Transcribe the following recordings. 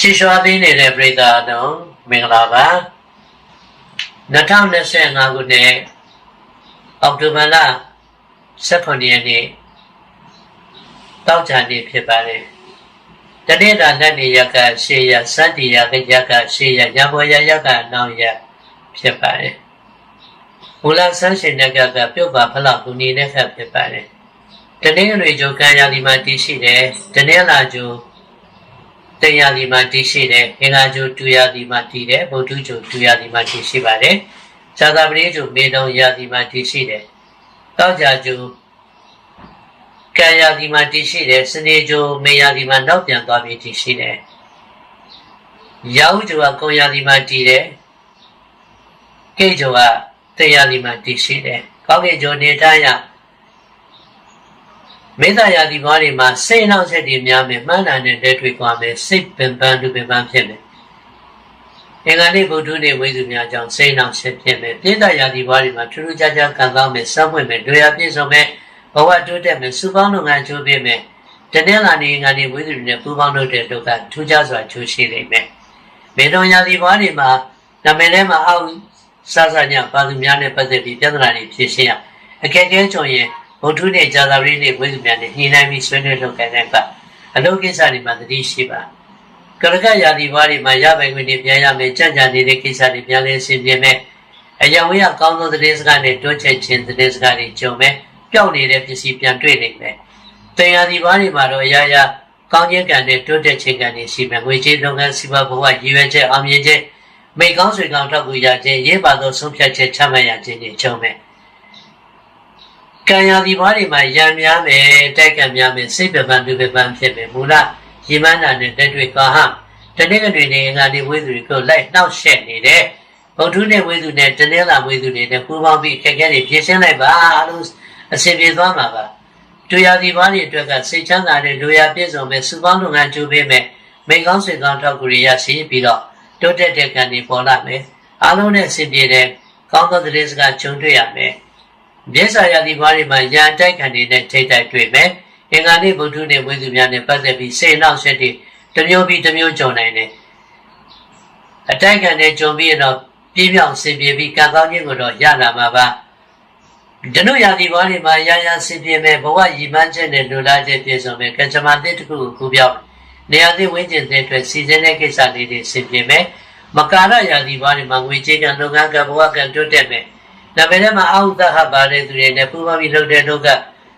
ချီရွှာသိနေတဲ့ပြည်သားတို့မင်္ဂလာပါ2025ခုနှစ်အောက်တိုဘာလ18ရက်နေ့တောက်ကြနေ့ဖြစ်ပါတယ်တနေ့တာလက်နေရကရှေးရစတ္တိရကရကရှေးရရဘောရရကနောက်ရဖြစ်ပါတယ်မူလဆန်းရှင်တဲ့ကကပြုတ်ပါဖလောက်ကူနေတဲ့ခက်ဖြစ်ပါတယ်တနေ့တွေကြိုကံရဒီမှာတည်ရှိတယ်တနေ့လာကြို တင်ရဒီမှာတည်ရှိတယ်အင်္ဂါကြိုတူရဒီမှာတည်တယ်ဗုဒ္ဓကြိုတူရဒီမှာတည်ရှိပါတယ်ဇာတာပတိကြိုမေတုံရဒီမှာတည်ရှိတယ်တောက်ကြကြိုကံရဒီမှာတည်ရှိတယ်စနေကြိုမေရဒီမှာနောက်ပြန်သွားပြီးတည်ရှိတယ်ရောက်ကြိုကကုံရဒီမှာတည်တယ်ကိတ်ကြိုကတင်ရဒီမှာတည်ရှိတယ်ကောင်းကင်ကြိုနေတိုင်းရ မေတ္တာရာဒီဘွားတွေမှာစိတ်နှောက်ဆက်တွေများမယ်မှန်းတာနဲ့တဲတွေ့သွားမယ်စိတ်ပင်ပန်းလူပင်ပန်းဖြစ်မယ်အင်္ဂါနေ့ဗုဒ္ဓနေ့ဝိသုများကြောင့်စိတ်နှောက်ဆက်ဖြစ်မယ်ပြိတ္တာရာဒီဘွားတွေမှာထူးထူးခြားခြားခံစားမယ်စမ်းပွင့်မယ်တွေ့ရပြည့်စုံမယ်ဘဝတိုးတက်မယ်စုပေါင်းလုပ်ငန်းချိုးပေးမယ်တနင်္လာနေ့အင်္ဂါနေ့ဝိသုနဲ့ပူးပေါင်းလုပ်တဲ့ဒုက္ခထူးခြားစွာချိုးရှိနေမယ်မေတုံရာဒီဘွားတွေမှာနာမည်ထဲမှာအောက်စစညပါသူများနဲ့ပတ်သက်ပြီးပြဿနာတွေဖြေရှင်းရအခက်အခဲကြုံရင် ဗုဒ္ဓနဲ့ဇာတာပတိနဲ့ဝိသုများနဲ့ညှိနှိုင်းပြီးဆွေးနွေးလုပ်ကိုင်တဲ့အခါအလုပ်ကိစ္စတွေမှာတတိရှိပါကရကရာဒီဘွားတွေမှာရပိုင်ခွင့်တွေပြန်ရမယ်ကြံ့ကြာနေတဲ့ကိစ္စတွေပြန်လဲဆင်ပြေမယ်အယဝေးကကောင်းသောသတင်းစကားနဲ့တွန်းချက်ခြင်းသတင်းစကားတွေကြုံမယ်ပျောက်နေတဲ့ပစ္စည်းပြန်တွေ့နိုင်မယ်တင်ရာဒီဘွားတွေမှာတော့အရာရာကောင်းခြင်းကံနဲ့တွန်းတက်ခြင်းကံတွေရှိမယ်ငွေကြေးလုပ်ငန်းစီးပွားဘဝရည်ရွယ်ချက်အောင်မြင်ခြင်းမိကောင်းဆွေကောင်းထောက်ကူရခြင်းရေးပါသောဆုံးဖြတ်ချက်ချမှတ်ရခြင်းတွေကြုံမယ် ကံရာဒီဘွားတွေမှာရံများမယ်တိုက်ကံများမယ်စိတ်ပပန်ပြပပန်ဖြစ်မယ်မူလရေမန်းတာနဲ့တက်တွေ့ကာဟတနေ့ကတွေနေငါဒီဝိသုတွေကိုလိုက်နှောက်ရှက်နေတယ်ဗုဒ္ဓနဲ့ဝိသုနဲ့တနေ့လာဝိသုတွေနဲ့ပူးပေါင်းပြီးခက်ခဲတွေပြင်ဆင်လိုက်ပါအားလုံးအစီပြေသွားမှာပါတူရာဒီဘွားတွေအတွက်ကစိတ်ချမ်းသာတဲ့လူရပြည့်စုံမဲ့စုပေါင်းလုပ်ငန်းကျိုးပေးမဲ့မိကောင်းဆွေကောင်းထောက်ကူရရရှိပြီးတော့တိုးတက်တဲ့ကံတွေပေါ်လာမယ်အားလုံးနဲ့အစီပြေတဲ့ကောင်းသောသတင်းစကားကြုံတွေ့ရမယ် မြတ်စွာဘုရားဒီဘွားတွေမှာရန်တိုက်ခံနေတဲ့ထိတ်တိုက်တွေ့မယ်။အင်္ဂါနေ့ဗုဒ္ဓနဲ့ဝိသုများနဲ့ပတ်သက်ပြီးစေနောက်ဆက်တွေတစ်မျိုးပြီးတစ်မျိုးကြုံနိုင်တယ်။အတိုက်ခံတဲ့ကြုံပြီးတော့ပြင်းပြောင်ဆင်ပြေပြီးကံကောင်းခြင်းကိုတော့ရလာမှာပါ။ဒနုရာဒီဘွားတွေမှာရရဆင်ပြေမဲ့ဘဝရည်မှန်းချက်နဲ့လူလားချက်ပြည့်စုံမဲ့ကံကြမ္မာတစ်တစ်ခုကိုကူပြောင်းနေရာသည့်ဝိဉ္ဇဉ်တဲ့အတွက်စီစဉ်တဲ့ကိစ္စလေးတွေဆင်ပြေမဲ့မကာရရာဒီဘွားတွေမှာငွေကြေးကံလုပ်ငန်းကဘဝကံတိုးတက်မဲ့ ဒါပေမဲ့မှာအာဟုသဟပါတဲ့သူတွေနဲ့ပူပါပြီးလုပ်တဲ့တော့က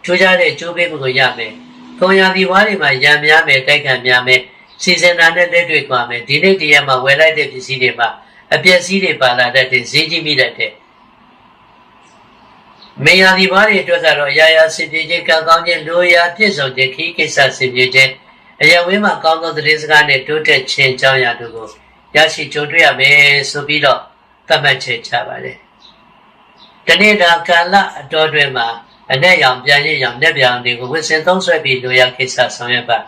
ချိုးကြတဲ့ကျိုးပေးမှုကိုရမယ်။ကိုရာဒီဝါးတွေမှာရံများမယ်တိုက်ခံများမယ်စီစဉ်တာနဲ့လက်တွေ့သွားမယ်ဒီနေ့တည်းရမှာဝယ်လိုက်တဲ့ပစ္စည်းတွေမှာအပျက်စီးတွေပါလာတတ်တဲ့ဈေးကြီးမိတတ်တဲ့မေယာဒီဝါးတွေအတွက်ကတော့အရာရာစင်ပြေခြင်းကံကောင်းခြင်းလိုရာပြည့်စုံခြင်းခီးကိစ္စစင်ပြေခြင်းအရာဝင်းမှာကောင်းသောသတင်းစကားနဲ့တိုးတက်ခြင်းကြောင်းရာတို့ကိုရရှိကြုံတွေ့ရမယ်ဆိုပြီးတော့သတ်မှတ်ချက်ချပါတယ် တနေ့တာကာလအတော်တွင်မှာအ내ရောင်ပြန်ရည်ရောင်လက်ပြောင်တွေကိုဝစ်စင်သုံးဆွဲပြီးလိုရခိစ္စဆောင်ရွက်ပါ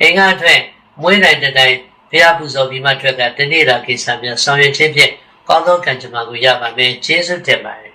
အင်္ဂါအတွက်မွေးတိုင်းတိုင်းတရားပူဇော်ပြီးမှထွက်ကတနေ့တာကိစ္စများဆောင်ရွက်ခြင်းဖြင့်ကောင်းသောကံကြမ္မာကိုရပါမယ်ကျေးဇူးတင်ပါတယ်